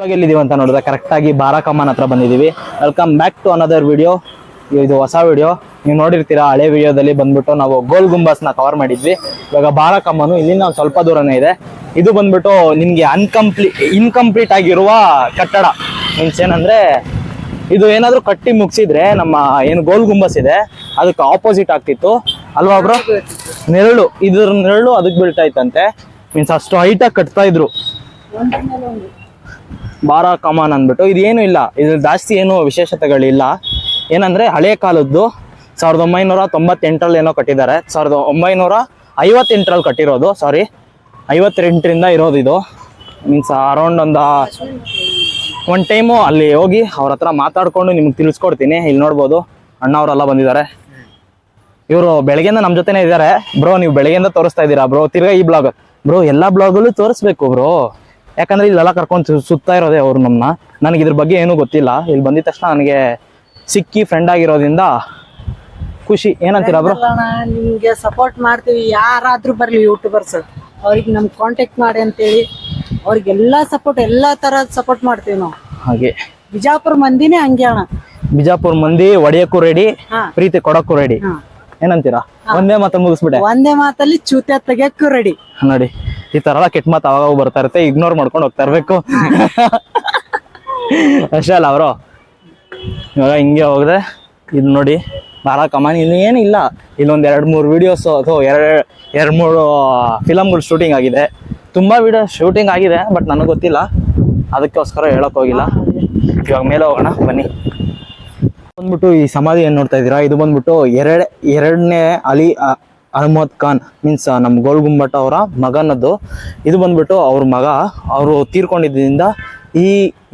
ಇವಾಗ ಎಲ್ಲಿದ್ದೀವಿ ಅಂತ ನೋಡಿದ್ರೆ ಕರೆಕ್ಟಾಗಿ ಬಾರಾ ಹತ್ರ ಬಂದಿದ್ದೀವಿ. Welcome back to another video ಇದು ಹೊಸ ವಿಡಿಯೋ ನೀವು ನೋಡಿರ್ತೀರಾ, ಹಳೆ ವಿಡಿಯೋದಲ್ಲಿ ಬಂದ್ಬಿಟ್ಟು ನಾವು ಗೋಲ್ ಗುಂಬಸ್ನ ಕವರ್ ಮಾಡಿದ್ವಿ. ಇವಾಗ ಬಾರಾ ಕಮಾನು ಇಲ್ಲಿಂದ ಒಂದು ಸ್ವಲ್ಪ ದೂರನೇ ಇದೆ. ಇದು ಬಂದ್ಬಿಟ್ಟು ನಿಮಗೆ ಅನ್ಕಂಪ್ಲೀ ಇನ್ಕಂಪ್ಲೀಟ್ ಆಗಿರುವ ಕಟ್ಟಡ. ಮೀನ್ಸ್ ಏನಂದರೆ, ಇದು ಏನಾದರೂ ಕಟ್ಟಿ ಮುಗಿಸಿದ್ರೆ ನಮ್ಮ ಏನು ಗೋಲ್ ಗುಂಬಸ್ ಇದೆ, ಅದಕ್ಕೆ ಆಪೋಸಿಟ್ ಆಗ್ತಿತ್ತು. ಅಲ್ವಾ ಬ್ರೋ ನೆರಳು, ಇದ್ರ ನೆರಳು ಅದಕ್ಕೆ ಬೀಳ್ತಾ ಇತ್ತಂತೆ ಮೀನ್ಸ್ ಅಷ್ಟು ಹೈಟಾಗಿ ಕಟ್ತಾ ಇದ್ರು. ಬಾರಾ ಕಮಾನ್ ಅಂದ್ಬಿಟ್ಟು. ಇದೇನು ಇಲ್ಲ. ಇದು ಜಾಸ್ತಿ ಏನು ವಿಶೇಷತೆಗಳಿಲ್ಲ. ಏನಂದ್ರೆ ಹಳೆ ಕಾಲದ್ದು ಸಾವಿರದ ಒಂಬೈನೂರ ತೊಂಬತ್ತೆಂಟರಲ್ಲಿ ಏನೋ ಕಟ್ಟಿದ್ದಾರೆ. ಸಾವಿರದ ಒಂಬೈನೂರ ಐವತ್ತೆಂಟರಲ್ಲಿ ಕಟ್ಟಿರೋದು ಸಾರಿ ಐವತ್ತೆಂಟರಿಂದ ಇರೋದು ಇದು. ಮೀನ್ಸ್ ಅರೌಂಡ್ ಒಂದು ಒನ್ ಟೈಮು ಅಲ್ಲಿ ಹೋಗಿ ಅವ್ರ ಹತ್ರ ಮಾತಾಡ್ಕೊಂಡು ನಿಮ್ಗೆ ತಿಳಿಸ್ಕೊಡ್ತೀನಿ. ಇಲ್ಲಿ ನೋಡ್ಬೋದು ಅಣ್ಣ ಅವರೆಲ್ಲ ಬಂದಿದ್ದಾರೆ. ಇವರು ಬೆಳಗ್ಗೆಯಿಂದ ನಮ್ಮ ಜೊತೆನೇ ಇದ್ದಾರೆ. ಬ್ರೋ ನೀವು ಬೆಳಗ್ಗೆಯಿಂದ ತೋರಿಸ್ತಾ ಇದ್ದೀರಾ ಬ್ರೋ ತಿರ್ಗಾ ಈ ಬ್ಲಾಗ್ ಬ್ರೋ ಎಲ್ಲ ಬ್ಲಾಗಲ್ಲೂ ತೋರಿಸ್ಬೇಕು ಬ್ರೋ ಯಾಕಂದ್ರೆ ಇಲ್ಲೆಲ್ಲ ಕರ್ಕೊಂಡು ಸುತ್ತಾ ಇರೋದೇ ಅವ್ರು ನಮ್ಮನ್ನ ನನಗೆ ಇದ್ರ ಬಗ್ಗೆ ಏನೂ ಗೊತ್ತಿಲ್ಲ. ಇಲ್ಲಿ ಬಂದಿದ ತಕ್ಷಣ ನನಗೆ ಸಿಕ್ಕಿ ಫ್ರೆಂಡ್ ಆಗಿರೋದ್ರಿಂದ ಖುಷಿ. ಏನಂತೀರಾ ಬ್ರೋ ನಿಮ್ಗೆ ಸಪೋರ್ಟ್ ಮಾಡ್ತೀವಿ. ಯಾರಾದ್ರೂ ಬರ್ಲಿ ಯೂಟ್ಯೂಬರ್ಸ್ ಅವ್ರಿಗೆ ನಮ್ ಕಾಂಟ್ಯಾಕ್ಟ್ ಮಾಡಿ ಅಂತೇಳಿ ಅವ್ರಿಗೆಲ್ಲಾ ಸಪೋರ್ಟ್ ಎಲ್ಲಾ ತರದ್ ಸಪೋರ್ಟ್ ಮಾಡ್ತೀವಿ ನಾವು. ಹಾಗೆ. ಬಿಜಾಪುರ ಮಂದಿನೇ ಹಂಗೆ ಅಣ್ಣ. ಬಿಜಾಪುರ್ ಮಂದಿ ಒಡೆಯಕ್ಕೂ ರೆಡಿ ಹಾ. ಪ್ರೀತಿ ಕೊಡಕ್ಕೂ ರೆಡಿ ಹಾ. ಏನಂತೀರಾ? ಒಂದೇ ಮಾತ್ರ ಮುಗಿಸ್ಬಿಟ್ಟೆ. ಒಂದೇ ಮಾತಲ್ಲಿ ಚೂತ್ಯ ತೆಗಿಯಕ್ಕೂ ರೆಡಿ ನೋಡಿ. ಈ ತರ ಎಲ್ಲ ಕೆಟ್ಟ ಮಾತು ಅವಾಗ ಬರ್ತಾ ಇರುತ್ತೆ. ಇಗ್ನೋರ್ ಮಾಡ್ಕೊಂಡು ಹೋಗ್ತಾ ಇರ್ಬೇಕು. ಅಷ್ಟೇ ಅಲ್ಲ ಅವರು ಇವಾಗ ಹಿಂಗೆ ಹೋಗದೆ. ಇದು ನೋಡಿ. ಭಾಳ ಕಮಾನಿ ಇಲ್ಲಿ. ಏನಿಲ್ಲ ಇಲ್ಲೊಂದು ಎರಡು ಮೂರು ವಿಡಿಯೋಸ್ ಅಥವಾ ಎರಡು ಎರಡು ಮೂರು ಫಿಲಮ್ಗಳು ಶೂಟಿಂಗ್ ಆಗಿದೆ. ತುಂಬ ವಿಡಿಯೋ ಶೂಟಿಂಗ್ ಆಗಿದೆ ಬಟ್ ನನಗೆ ಗೊತ್ತಿಲ್ಲ. ಅದಕ್ಕೋಸ್ಕರ ಹೇಳಕ್ ಹೋಗಿಲ್ಲ. ಇವಾಗ ಮೇಲೆ ಹೋಗೋಣ. ಬನ್ನಿ. ಬಂದ್ಬಿಟ್ಟು ಈ ಸಮಾಧಿ ಏನು ನೋಡ್ತಾ ಇದ್ದೀರಾ? ಇದು ಬಂದ್ಬಿಟ್ಟು ಎರಡ್, ಎರಡನೇ ಅಲಿ ಅಹಮದ್ ಖಾನ್ ಮೀನ್ಸ್ ನಮ್ಮ ಗೋಲ್ ಗುಂಬಟ್ ಅವರ ಮಗನದ್ದು. ಇದು ಬಂದ್ಬಿಟ್ಟು ಅವ್ರ ಮಗ. ಅವರು ತೀರ್ಕೊಂಡಿದ್ದರಿಂದ ಈ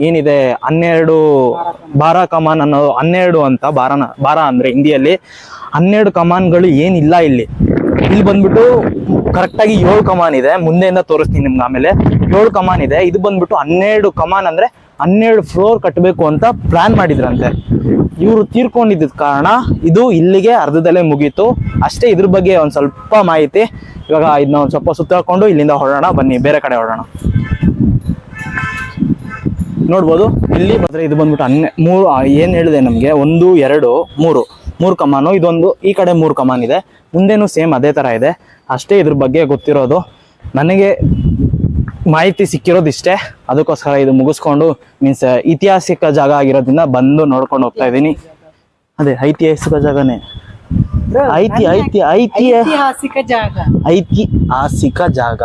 ಏನಿದೆ, ಹನ್ನೆರಡು ಬಾರ ಕಮಾನ್ ಅನ್ನೋ, ಹನ್ನೆರಡು ಅಂತ ಬಾರನ ಬಾರ ಅಂದ್ರೆ ಹಿಂದಿಯಲ್ಲಿ ಹನ್ನೆರಡು ಕಮಾನ್ಗಳು ಏನಿಲ್ಲ ಇಲ್ಲಿ. ಇಲ್ಲಿ ಬಂದ್ಬಿಟ್ಟು ಕರೆಕ್ಟಾಗಿ ಏಳು ಕಮಾನ್ ಇದೆ. ಮುಂದೆಯಿಂದ ತೋರಿಸ್ತೀನಿ ನಿಮ್ಗೆ ಆಮೇಲೆ. ಏಳು ಕಮಾನ್ ಇದೆ. ಇದು ಬಂದ್ಬಿಟ್ಟು ಹನ್ನೆರಡು ಕಮಾನ್ ಅಂದ್ರೆ ಹನ್ನೆರಡು ಫ್ಲೋರ್ ಕಟ್ಟಬೇಕು ಅಂತ ಪ್ಲಾನ್ ಮಾಡಿದ್ರಂತೆ. ಇವರು ತೀರ್ಕೊಂಡಿದ್ದ ಕಾರಣ ಇದು ಇಲ್ಲಿಗೆ ಅರ್ಧದಲ್ಲೇ ಮುಗೀತು. ಅಷ್ಟೇ ಇದ್ರ ಬಗ್ಗೆ ಒಂದು ಸ್ವಲ್ಪ ಮಾಹಿತಿ. ಇವಾಗ ಇದನ್ನ ಒಂದು ಸ್ವಲ್ಪ ಸುತ್ತಾಕೊಂಡು ಇಲ್ಲಿಂದ ಹೊರಡೋಣ. ಬನ್ನಿ, ಬೇರೆ ಕಡೆ ಹೊರಡೋಣ. ನೋಡ್ಬೋದು, ಇಲ್ಲಿ ಮಾತ್ರ ಇದು ಬಂದ್ಬಿಟ್ಟು ಹನ್ನೆ, ಮೂರು ಏನು ಹೇಳಿದೆ ನಮಗೆ? ಒಂದು, ಎರಡು, ಮೂರು. ಮೂರು ಕಮಾನು, ಇದೊಂದು, ಈ ಕಡೆ ಮೂರು ಕಮಾನ್ ಇದೆ. ಮುಂದೆನೂ ಸೇಮ್ ಅದೇ ಥರ ಇದೆ. ಅಷ್ಟೇ ಇದ್ರ ಬಗ್ಗೆ ಗೊತ್ತಿರೋದು. ನನಗೆ ಮಾಹಿತಿ ಸಿಕ್ಕಿರೋದು ಇಷ್ಟೇ ಅದಕ್ಕೋಸ್ಕರ ಇದು ಮುಗಿಸ್ಕೊಂಡು ಮೀನ್ಸ್ ಐತಿಹಾಸಿಕ ಜಾಗ ಆಗಿರೋದ್ರಿಂದ ಬಂದು ನೋಡ್ಕೊಂಡು ಹೋಗ್ತಾ ಇದ್ದೀನಿ. ಅದೇ ಐತಿಹಾಸಿಕ ಜಾಗನೇ. ಐತಿ ಐತಿ ಐತಿ ಐತಿಹಾಸಿಕ ಜಾಗ. ಐತಿಹಾಸಿಕ ಜಾಗ.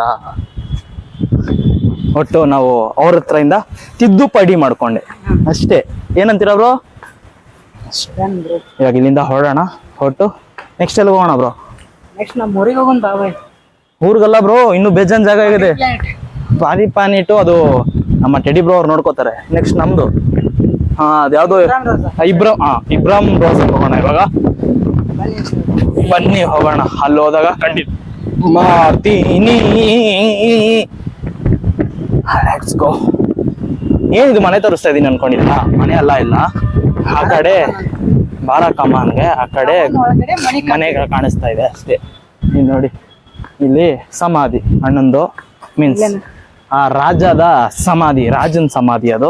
ಒಟ್ಟು ನಾವು ಅವ್ರ ಇಂದ ತಿದ್ದುಪಡಿ ಮಾಡ್ಕೊಂಡೆ. ಅಷ್ಟೇ. ಏನಂತೀರ ಬ್ರೋ? ಇವಾಗ ಇಲ್ಲಿಂದ ಹೊರಡೋಣ. ಹೊಟ್ಟು ನೆಕ್ಸ್ಟ್ ಎಲ್ಲಿ ಹೋಗೋಣ ಬ್ರೋ? ನೆಕ್ಸ್ಟ್ ನಮ್ಮ ಊರಿಗೆ ಹೋಗೋಣ ಊರಿಗಲ್ಲ ಬ್ರೋ ಇನ್ನೂ ಬೇಜಾನ್ ಜಾಗ ಇದೆ. ಪಾನಿ ಇಟ್ಟು ಅದು ನಮ್ಮ ಟೆಡಿ ಬ್ರೋ ಅವ್ರು ನೋಡ್ಕೋತಾರೆ. ನೆಕ್ಸ್ಟ್ ನಮ್ದು. ಹಾ ಅದ್ಯಾವ್ದು ಇಬ್ರಾಮ್ ಹಾ ಇಬ್ರಾಮ್ ರೋಸ್ ಹೋಗೋಣ ಇವಾಗ. ಬನ್ನಿ ಹೋಗೋಣ ಅಲ್ಲಿ ಹೋದಾಗ. ಖಂಡಿತ ಮಾರ್ತೀನಿ ಲೆಟ್ಸ್ ಗೋ ಏನಿದು ಮನೆ ತೋರಿಸ್ತಾ ಇದೀನಿ ಅನ್ಕೊಂಡಿಲ್ಲ ಮನೆ ಅಲ್ಲ ಇಲ್ಲ. ಆ ಕಡೆ ಬಾರ ಕಮಾನ್ಗೆ ಆ ಕಡೆ ಮನೆ ಮನೆಗಳು ಕಾಣಿಸ್ತಾ ಇದೆ ಅಷ್ಟೇ. ಇಲ್ಲಿ ನೋಡಿ ಇಲ್ಲಿ ಸಮಾಧಿ ಅಣ್ಣಂದು ಮೀನ್ಸ್ ಆ ರಾಜದ ಸಮಾಧಿ, ರಾಜನ ಸಮಾಧಿ ಅದು.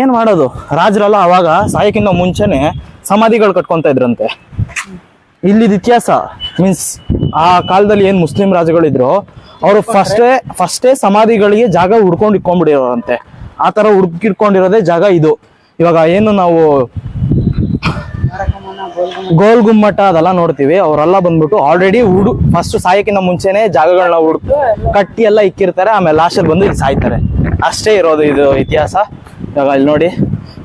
ಏನ್ ಮಾಡೋದು? ರಾಜರೆಲ್ಲ ಅವಾಗ ಸಾಯಕ್ಕಿಂತ ಮುಂಚೆನೆ ಸಮಾಧಿಗಳು ಕಟ್ಕೊಂತ ಇದ್ರಂತೆ. ಇಲ್ಲಿದ ಇತಿಹಾಸ ಮೀನ್ಸ್ ಆ ಕಾಲದಲ್ಲಿ ಏನ್ ಮುಸ್ಲಿಂ ರಾಜಗಳಿದ್ರು, ಅವರು ಫಸ್ಟೇ ಫಸ್ಟೇ ಸಮಾಧಿಗಳಿಗೆ ಜಾಗ ಹುಡ್ಕೊಂಡು ಇಟ್ಕೊಂಡ್ಬಿಡಿರೋರಂತೆ ಆ ತರ ಹುಡುಕಿಟ್ಕೊಂಡಿರೋದೇ ಜಾಗ ಇದು. ಇವಾಗ ಏನು ನಾವು ಗೋಲ್ ಗುಮ್ಮಟ ಅದೆಲ್ಲ ನೋಡ್ತೀವಿ. ಅವರೆಲ್ಲ ಬಂದ್ಬಿಟ್ಟು ಆಲ್ರೆಡಿ ಹುಡು ಫಸ್ಟ್ ಸಾಯಕ್ಕಿಂತ ಮುಂಚೆನೆ ಜಾಗಗಳನ್ನ ಹುಡುಕ್ ಕಟ್ಟಿ ಎಲ್ಲ ಇಕ್ಕಿರ್ತಾರೆ ಆಮೇಲೆ ಲಾಸ್ಟಲ್ಲಿ ಬಂದು ಇಲ್ಲಿ ಸಾಯ್ತಾರೆ. ಅಷ್ಟೇ ಇರೋದು ಇದು ಇತಿಹಾಸ. ಇವಾಗ ಇಲ್ಲಿ ನೋಡಿ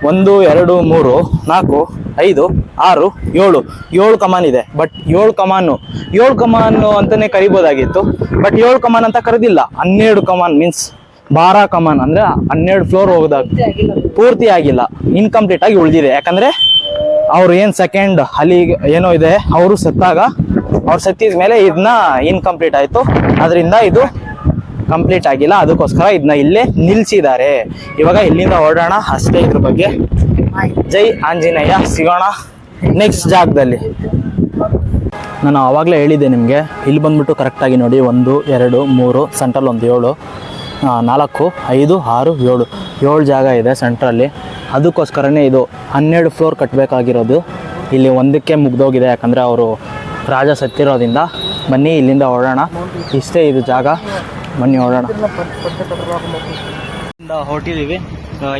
ಒಂದು ಎರಡು ಮೂರು ನಾಲ್ಕು ಐದು ಆರು ಏಳು. ಏಳು ಕಮಾನ್ ಇದೆ ಬಟ್ ಏಳು ಕಮಾನು. ಏಳು ಕಮಾನು ಅಂತಾನೆ ಕರಿಬೋದಾಗಿತ್ತು ಬಟ್ ಏಳು ಕಮಾನ್ ಅಂತ ಕರೆದಿಲ್ಲ. ಹನ್ನೆರಡು ಕಮಾನ್ ಮೀನ್ಸ್ ಬಾರ ಕಮಾನ್. ಅಂದ್ರೆ ಹನ್ನೆರಡು ಫ್ಲೋರ್ ಹೋಗೋದಾಗ ಪೂರ್ತಿ ಆಗಿಲ್ಲ ಇನ್ಕಂಪ್ಲೀಟ್ ಆಗಿ ಉಳಿದಿದೆ. ಯಾಕಂದ್ರೆ ಅವ್ರು ಏನ್ ಸೆಕೆಂಡ್ ಅಲ್ಲಿ ಏನೋ ಇದೆ, ಅವರು ಸತ್ತಾಗ ಅವ್ರು ಸತ್ತಿದ ಮೇಲೆ ಇದನ್ನ ಇನ್ಕಂಪ್ಲೀಟ್ ಆಯ್ತು. ಅದರಿಂದ ಇದು ಕಂಪ್ಲೀಟ್ ಆಗಿಲ್ಲ. ಅದಕ್ಕೋಸ್ಕರ ಇದನ್ನ ಇಲ್ಲೇ ನಿಲ್ಸಿದ್ದಾರೆ. ಇವಾಗ ಇಲ್ಲಿಂದ ಹೊರಡೋಣ. ಅಷ್ಟೇ ಇದ್ರ ಬಗ್ಗೆ. ಜೈ ಆಂಜನೇಯ, ಸಿಗೋಣ ನೆಕ್ಸ್ಟ್ ಜಾಗದಲ್ಲಿ. ನಾನು ಆವಾಗಲೇ ಹೇಳಿದ್ದೆ ನಿಮಗೆ, ಇಲ್ಲಿ ಬಂದ್ಬಿಟ್ಟು ಕರೆಕ್ಟಾಗಿ ನೋಡಿ, ಒಂದು, ಎರಡು, ಮೂರು ಸೆಂಟ್ರಲ್ ಒಂದು ಏಳು ನಾಲ್ಕು, ಐದು, ಆರು, ಏಳು. ಏಳು ಜಾಗ ಇದೆ ಸೆಂಟ್ರಲ್ಲಿ. ಅದಕ್ಕೋಸ್ಕರನೇ ಇದು ಹನ್ನೆರಡು ಫ್ಲೋರ್ ಕಟ್ಟಬೇಕಾಗಿರೋದು ಇಲ್ಲಿ ಒಂದಕ್ಕೆ ಮುಗ್ದೋಗಿದೆ, ಯಾಕಂದರೆ ಅವರು ರಾಜ ಸತ್ತಿರೋದ್ರಿಂದ. ಬನ್ನಿ, ಇಲ್ಲಿಂದ ಹೊರಡೋಣ. ಇಷ್ಟೇ ಇದು ಜಾಗ. ಬನ್ನಿ, ಹೊರಡೋಣ. ಹೊರಟಿದ್ದೀವಿ.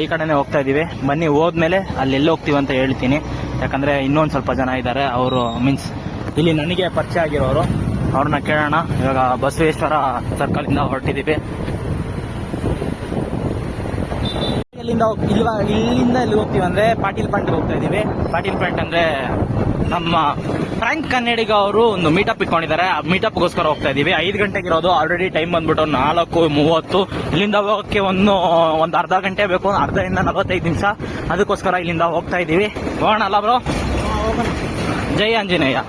ಈ ಕಡೆನೇ ಹೋಗ್ತಾ ಇದ್ದೀವಿ. ಬನ್ನಿ, ಹೋದ್ಮೇಲೆ ಅಲ್ಲಿ ಎಲ್ಲಿ ಹೋಗ್ತೀವಿ ಅಂತ ಹೇಳ್ತೀನಿ. ಯಾಕಂದರೆ ಇನ್ನೊಂದು ಸ್ವಲ್ಪ ಜನ ಇದ್ದಾರೆ. ಅವರು ಮೀನ್ಸ್ ಇಲ್ಲಿ ನನಗೆ ಪರಿಚಯ ಆಗಿರೋರು. ಅವ್ರನ್ನ ಕೇಳೋಣ. ಇವಾಗ ಬಸವೇಶ್ವರ ಸರ್ಕಲಿಂದ ಹೊರಟಿದ್ದೀವಿ. ಇಲ್ಲಿಂದ ಇಲ್ಲಿಂದ ಇಲ್ಲಿ ಹೋಗ್ತೀವಿ ಅಂದ್ರೆ ಪಾಟೀಲ್ ಪಾಯಿಂಟ್ ಹೋಗ್ತಾ ಇದೀವಿ ಪಾಟೀಲ್ ಪಾಯಿಂಟ್ ಅಂದ್ರೆ ನಮ್ಮ ಫ್ರಾಂಕ್ ಕನ್ನಡಿಗ ಅವರು ಒಂದು ಮೀಟಪ್ ಇಟ್ಕೊಂಡಿದ್ದಾರೆ. ಆ ಮೀಟಪ್ಗೋಸ್ಕರ ಹೋಗ್ತಾ ಇದೀವಿ ಐದು ಗಂಟೆಗೆ ಇರೋದು. ಆಲ್ರೆಡಿ ಟೈಮ್ ಬಂದ್ಬಿಟ್ಟು ನಾಲ್ಕು ಮೂವತ್ತು. ಇಲ್ಲಿಂದ ಹೋಗೋಕ್ಕೆ ಒಂದು ಒಂದು ಅರ್ಧ ಗಂಟೆ ಬೇಕು. ಅರ್ಧದಿಂದ ನಲವತ್ತೈದು ನಿಮಿಷ. ಅದಕ್ಕೋಸ್ಕರ ಇಲ್ಲಿಂದ ಹೋಗ್ತಾ ಇದೀವಿ ಹೋಗೋಣ ಅಲ್ಲ ಬ್ರೋ ಜೈ ಆಂಜನೇಯ.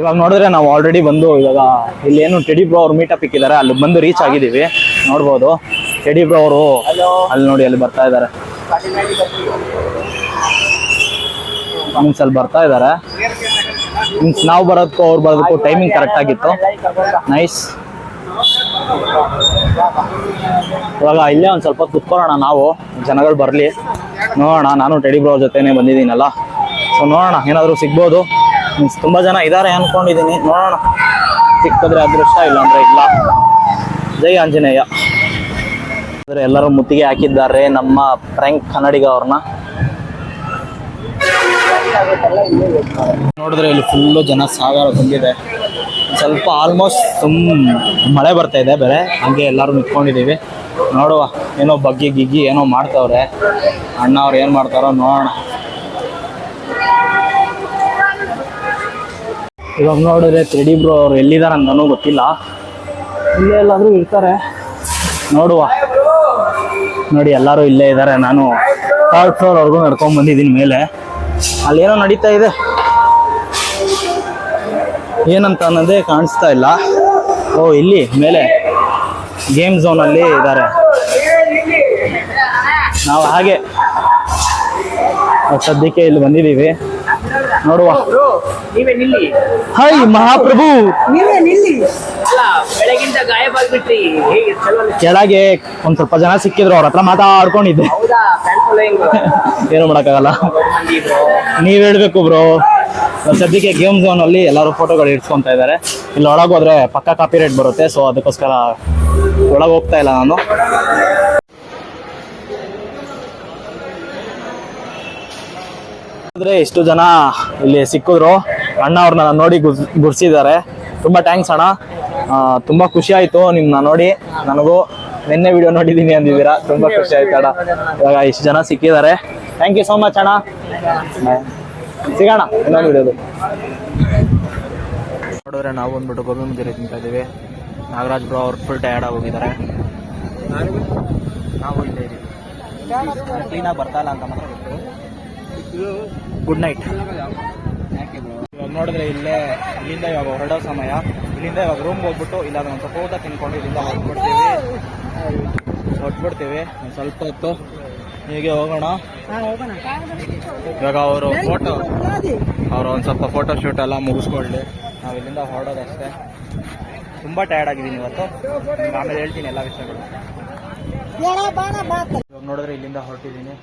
ಇವಾಗ ನೋಡಿದ್ರೆ ನಾವು ಆಲ್ರೆಡಿ ಬಂದು ಇವಾಗ ಇಲ್ಲಿ ಏನು ಟೆಡಿ ಬ್ರೋ ಅವ್ರು ಮೀಟಪ್ ಇಕ್ಕಿದ್ದಾರೆ. ಅಲ್ಲಿ ಬಂದು ರೀಚ್ ಆಗಿದ್ದೀವಿ. ನೋಡ್ಬೋದು. ಟೆಡಿ ಬ್ರೋ ಅವರು ಅಲ್ಲಿ ನೋಡಿ ಅಲ್ಲಿ ಬರ್ತಾ ಇದ್ದಾರೆ. ಮೀನ್ಸ್ ಅಲ್ಲಿ ಬರ್ತಾ ಇದ್ದಾರೆ. ಮೀನ್ಸ್ ನಾವು ಬರೋದಕ್ಕೂ ಅವ್ರು ಬರೋದಕ್ಕೂ ಟೈಮಿಂಗ್ ಕರೆಕ್ಟ್ ಆಗಿತ್ತು. ನೈಸ್ ಇವಾಗ ಇಲ್ಲೇ ಒಂದು ಸ್ವಲ್ಪ ಕುತ್ಕೊಳ್ಳೋಣ ನಾವು ಜನಗಳು ಬರಲಿ. ನೋಡೋಣ ನಾನು ಟೆಡಿ ಬ್ರೋ ಜೊತೆನೇ ಬಂದಿದ್ದೀನಲ್ಲ. ಸೊ ನೋಡೋಣ ಏನಾದರೂ ಸಿಗ್ಬೋದು. ಮೀನ್ಸ್ ತುಂಬ ಜನ ಇದ್ದಾರೆ ಅಂದ್ಕೊಂಡಿದ್ದೀನಿ ನೋಡೋಣ. ಸಿಕ್ಕಿದ್ರೆ ಅದೃಷ್ಟ ಇಲ್ಲ ಅಂದರೆ ಇಲ್ಲ. ಜೈ ಆಂಜನೇಯ. ಅಂದ್ರೆ ಎಲ್ಲರೂ ಮುತ್ತಿಗೆ ಹಾಕಿದ್ದಾರೆ, ನಮ್ಮ ಫ್ರ್ಯಾಂಕ್ ಕನ್ನಡಿಗ ಅವ್ರನ್ನ. ನೋಡಿದ್ರೆ ಇಲ್ಲಿ ಫುಲ್ಲು ಜನ ಸಾಗರ ಬಂದಿದೆ. ಸ್ವಲ್ಪ ಆಲ್ಮೋಸ್ಟ್ ತುಂಬ ಮಳೆ ಬರ್ತಾ ಇದೆ ಬೇರೆ, ಹಂಗೆ ಎಲ್ಲರೂ ನಿಂತ್ಕೊಂಡಿದ್ದೀವಿ. ನೋಡುವ, ಏನೋ ಬಗ್ಗಿ ಗಿಗ್ಗಿ ಏನೋ ಮಾಡ್ತಾವ್ರೆ. ಅಣ್ಣ ಅವ್ರು ಏನು ಮಾಡ್ತಾರೋ ನೋಡೋಣ. ಇವಾಗ ನೋಡಿದ್ರೆ ತ್ರಿಡಿ ಬ್ರೋ ಅವ್ರು ಎಲ್ಲಿದ್ದಾರೆ ನನಗೂ ಗೊತ್ತಿಲ್ಲ. ಇಲ್ಲೇ ಎಲ್ಲಾದರೂ ಇರ್ತಾರೆ. ನೋಡುವ. ನೋಡಿ, ಎಲ್ಲರೂ ಇಲ್ಲೇ ಇದ್ದಾರೆ ನಾನು ಥರ್ಡ್ ಫ್ಲೋರ್ವರೆಗೂ ನಡ್ಕೊಂಡು ಬಂದಿದ್ದೀನಿ ಮೇಲೆ. ಅಲ್ಲೇನೋ ನಡೀತಾ ಇದೆ. ಏನಂತ ಅನ್ನೋದೇ ಕಾಣಿಸ್ತಾ ಇಲ್ಲ. ಓ, ಇಲ್ಲಿ, ಮೇಲೆ. ಗೇಮ್ ಝೋನಲ್ಲಿ ಇದ್ದಾರೆ ನಾವು ಹಾಗೆ. ಸದ್ಯಕ್ಕೆ ಇಲ್ಲಿ ಬಂದಿದ್ದೀವಿ. ನೋಡುವ. ನೀವೇ ನಿಲ್ಲಿ. ಹಾಯ್ ಮಹಾಪ್ರಭು. ನೀವೇ ನಿಲ್ಲಿ. ಅಲ್ಲ ಬೆಳಗಿಂದ ಗಾಯಬಾಗ್ಬಿಟ್ರಿ ಹೇಗೆ ಚಲೋ ಕೆಳಗೆ ಒಂದ್ ಸ್ವಲ್ಪ ಜನ ಸಿಕ್ಕಿದ್ರು ಅವ್ರ ಹತ್ರ ಮಾತಾಡ್ಕೊಂಡಿದ್ದೆ. ಹೌದಾ? ಫ್ಯಾನ್ ಫಾಲೋಯಿಂಗ್ ಏನು ಮಾಡಕ್ಕಾಗಲ್ಲ. ನೀವ್ ಹೇಳ್ಬೇಕು ಬ್ರೋ. ಸದ್ಯಕ್ಕೆ ಗೇಮ್ ಝೋನ್ ಅಲ್ಲಿ ಎಲ್ಲರೂ ಫೋಟೋಗಳು ಇಡ್ಸ್ಕೊಂತ ಇದ್ದಾರೆ ಇಲ್ಲಿ ಒಳಗೋದ್ರೆ ಪಕ್ಕ ಕಾಪಿ ರೇಟ್ ಬರುತ್ತೆ ಸೊ ಅದಕ್ಕೋಸ್ಕರ ಒಳಗೆ ಹೋಗ್ತಾ ಇಲ್ಲ ನಾನು. ಆದ್ರೆ ಇಷ್ಟು ಜನ ಇಲ್ಲಿ ಸಿಕ್ಕಿದ್ರು. ಅಣ್ಣ ಅವ್ರನ್ನ ನೋಡಿ ಗುರ್ಸ್- ಗುರ್ಸಿದ್ದಾರೆ. ತುಂಬಾ ಥ್ಯಾಂಕ್ಸ್ ಅಣ್ಣ. ತುಂಬಾ ಖುಷಿ ಆಯ್ತು ನಿಮ್ನ ನೋಡಿ. ನನಗೂ ನಿನ್ನೆ ವಿಡಿಯೋ ನೋಡಿದೀನಿ ಅಂದಿದ್ದೀರಾ. ತುಂಬಾ ಖುಷಿ ಆಯ್ತು ಅಣ್ಣ. ಇವಾಗ ಇಷ್ಟು ಜನ ಸಿಕ್ಕಿದ್ದಾರೆ. ಥ್ಯಾಂಕ್ ಯು ಸೋ ಮಚ್ ಅಣ್ಣ. ಸಿಗೋಣ, ಇನ್ನೊಂದು ವಿಡಿಯೋದು ನೋಡಿದ್ರೆ ನಾವು ಬಂದ್ಬಿಟ್ಟು ಗೋಬಿ ಮಂದಿರ ತಿಂತಾ ಇದೀವಿ ನಾಗರಾಜ್ ಬ್ರೋ ಅವ್ರು ಫುಲ್ ಟಯರ್ಡ್ ಹೋಗಿದ್ದಾರೆ. ನಾವು ಇಲ್ಲೇ ಇದೀವಿ. ಕ್ಲೀನಾಗಿ ಬರ್ತಾ ಇಲ್ಲ ಅಂತ ಮಾತ್ರ ಗುಡ್ ನೈಟ್ ಇವಾಗ ನೋಡಿದ್ರೆ ಇಲ್ಲೇ ಇಲ್ಲಿಂದ ಇವಾಗ ಹೊರಡೋ ಸಮಯ. ಇಲ್ಲಿಂದ ಇವಾಗ ರೂಮ್ಗೆ ಹೋಗ್ಬಿಟ್ಟು ಇಲ್ಲ ಒಂದು ಸ್ವಲ್ಪ ಊಟ ತಿನ್ಕೊಂಡು ಇಲ್ಲಿಂದ ಹೊರಟ್ಬಿಡ್ತೀವಿ. ಹೊರಟ್ಬಿಡ್ತೀವಿ. ಒಂದು ಸ್ವಲ್ಪ ಹೊತ್ತು. ಹೀಗೆ ಹೋಗೋಣ. ಇವಾಗ ಅವರು ಫೋಟೋ ಅವರು ಒಂದು ಸ್ವಲ್ಪ ಫೋಟೋ ಶೂಟ್ ಎಲ್ಲ ಮುಗಿಸ್ಕೊಳ್ಳಿ. ನಾವು ಇಲ್ಲಿಂದ ಹೊರಡೋದಷ್ಟೇ. ತುಂಬ ಟಯರ್ಡ್ ಆಗಿದ್ದೀನಿ ಇವತ್ತು. ಆಮೇಲೆ ಹೇಳ್ತೀನಿ ಎಲ್ಲ ವಿಷಯಗಳು. ನೋಡಿದ್ರೆ ಇಲ್ಲಿಂದ ಹೊರಟಿದ್ದೀನಿ.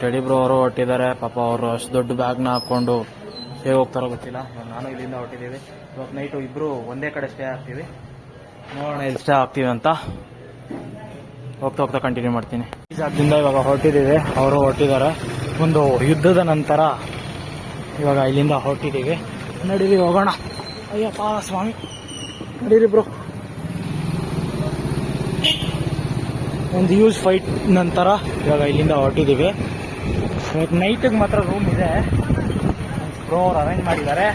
ಟೆಡಿ ಬ್ರೋ ಅವರು ಹೊರಟಿದ್ದಾರೆ. ಪಾಪ ಅವರು ಅಷ್ಟು ದೊಡ್ಡ ಬ್ಯಾಗ್ನ ಹಾಕೊಂಡು ಹೇಗೆ ಹೋಗ್ತಾರೋ ಗೊತ್ತಿಲ್ಲ. ನಾನು ಇಲ್ಲಿಂದ ಹೊರಟಿದ್ದೀವಿ. ಇವಾಗ ನೈಟು ಇಬ್ಬರು ಒಂದೇ ಕಡೆ ಸ್ಟೇ ಆಗ್ತೀವಿ. ನೋಡೋಣ ಇಲ್ಲಿ ಸ್ಟೇ ಆಗ್ತೀವಿ ಅಂತ. ಹೋಗ್ತಾ ಹೋಗ್ತಾ ಕಂಟಿನ್ಯೂ ಮಾಡ್ತೀನಿ. ಈ ಜಾಗದಿಂದ ಇವಾಗ ಹೊರಟಿದ್ದೀವಿ. ಅವರು ಹೊರಟಿದ್ದಾರೆ. ಒಂದು ಯುದ್ಧದ ನಂತರ ಇವಾಗ ಇಲ್ಲಿಂದ ಹೊರಟಿದ್ದೀವಿ. ನಡೀರಿ ಹೋಗೋಣ. ಅಯ್ಯಪ್ಪ ಸ್ವಾಮಿ. ನಡೀರಿ ಬ್ರೋ ಒಂದು ಯೂಸ್ ಫೈಟ್ ನಂತರ ಇವಾಗ ಇಲ್ಲಿಂದ ಹೊರಟಿದ್ದೀವಿ. ಇವತ್ತು ನೈಟಿಗೆ ಮಾತ್ರ ರೂಮ್ ಇದೆ. ಬ್ರೋ ಅವ್ರು ಅರೇಂಜ್ ಮಾಡಿದ್ದಾರೆ.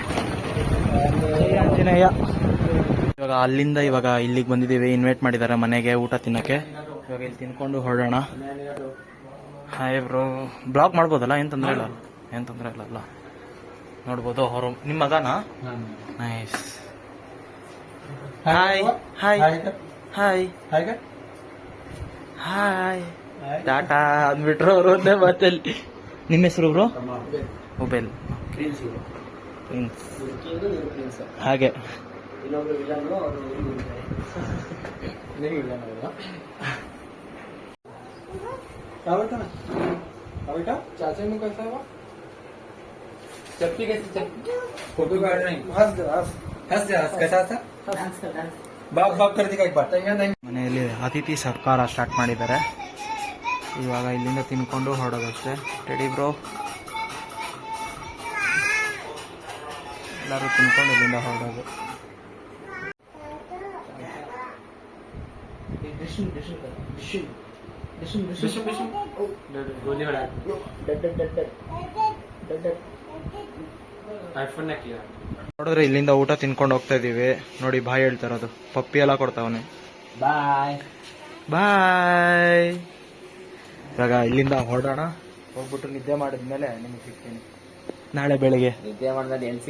ಆಂಜನೇಯ. ಇವಾಗ ಅಲ್ಲಿಂದ ಇವಾಗ ಇಲ್ಲಿಗೆ ಬಂದಿದ್ದೀವಿ. ಇನ್ವೈಟ್ ಮಾಡಿದ್ದಾರೆ ಮನೆಗೆ ಊಟ ತಿನ್ನೋಕ್ಕೆ. ಇವಾಗ ಇಲ್ಲಿ ತಿನ್ಕೊಂಡು ಹೊರಡೋಣ. ಹಾಯ್ ಬ್ರೋ ಬ್ಲಾಕ್ ಮಾಡ್ಬೋದಲ್ಲ? ಏನು ತೊಂದರೆ ಇಲ್ಲ? ಏನು ತೊಂದರೆ ಇಲ್ಲ ಅಲ್ಲ? ನೋಡ್ಬೋದು ಅವರು. ನಿಮ್ಮ ಮಗನಾ? Nice hi hi hi hi Tata ಅಂದ್ಬಿಟ್ರು ಅವರು ಒಂದೇ ಮಾತಲ್ಲಿ ನಿಮ್ಮ ಹೆಸರು ಬ್ರೋ ಮೊಬೈಲ್ ಪ್ರಿನ್ಸ್ ಹಾಗೆ ಇನ್ನೊಬ್ರು ವಿಲನ್ನು ಅವರು चाचा में कैसा हुआ चप्पी कैसे चप्पी फोटो काट रहे हैं हंस दे हंस हंस दे हंस कैसा था ಮನೆಯಲ್ಲಿ ಅತಿಥಿ ಸತ್ಕಾರ ಸ್ಟಾರ್ಟ್ ಮಾಡಿದ್ದಾರೆ. ಇವಾಗ ಇಲ್ಲಿಂದ ತಿನ್ಕೊಂಡು ಹೊರಡೋದಷ್ಟೇ. ಟೆಡಿ ಬ್ರೋ ಎಲ್ಲರೂ ತಿನ್ಕೊಂಡು ಇಲ್ಲಿಂದ ಹೊರಡೋದು. ಐಫೋನ್ ಹಾಕಿಲ್ಲ ನೋಡಿದ್ರೆ ಇಲ್ಲಿಂದ ಊಟ ತಿನ್ಕೊಂಡು ಹೋಗ್ತಾ ಇದೀವಿ. ನೋಡಿ ಬಾಯ್ ಹೇಳ್ತಾ ಇರೋದು. ಪಪ್ಪಿ ಎಲ್ಲ ಕೊಡ್ತಾವನೆ. ಬಾಯ್. ಬಾಯ್. ಇವಾಗ ಇಲ್ಲಿಂದ ಹೊರಡೋಣ. ಹೋಗ್ಬಿಟ್ಟು ನಿದ್ದೆ ಮಾಡಿದ್ಮೇಲೆ ನಿಮಗೆ ಸಿಗ್ತೀನಿ. ನಾಳೆ ಬೆಳಿಗ್ಗೆ. ನಿದ್ದೆ ಮಾಡಿದ್ಮೇಲೆ ಎಲ್ಲಿ